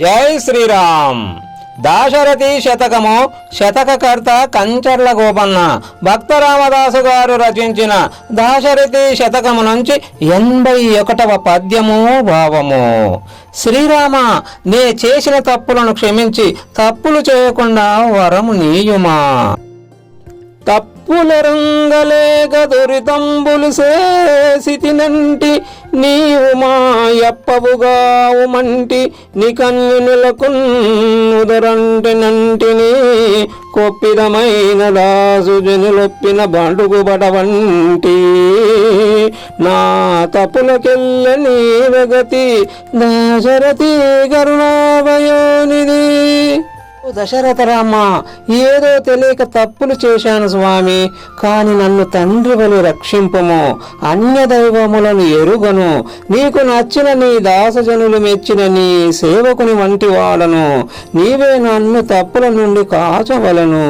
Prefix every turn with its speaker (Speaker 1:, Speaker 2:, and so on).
Speaker 1: జై శ్రీరామ్. దాశరథి శతకము శతకకర్త కంచర్ల గోపన్న భక్త రామదాసు గారు రచించిన దాశరథి శతకము నుంచి ఎనభై ఒకటవ పద్యము భావము. శ్రీరామ నే చేసిన తప్పులను క్షమించి తప్పులు చేయకుండా వరము నీయుమా. తప్పు రంగలేక దురితంబులు సేసితినంటి నీవు మాయప్పవుగావుమంటి నీ కన్యునులకు ఉదరంటి నంటిని కొప్పిదమైన దాసు జనులొప్పిన బండుగు బడవంటి నా తప్పులకెళ్ళ నీవగతి దాశరథి కరుణాభయోనిది దశరథ రామ ఏదో తెలియక తప్పులు చేశాను స్వామి కాని నన్ను తండ్రి వలి రక్షింపము. అన్య దైవములను ఎరుగను. నీకు నచ్చిన నీ దాసజనులు మెచ్చిన నీ సేవకుని వంటి వాడను నీవే నన్ను తప్పుల నుండి కాచవలను.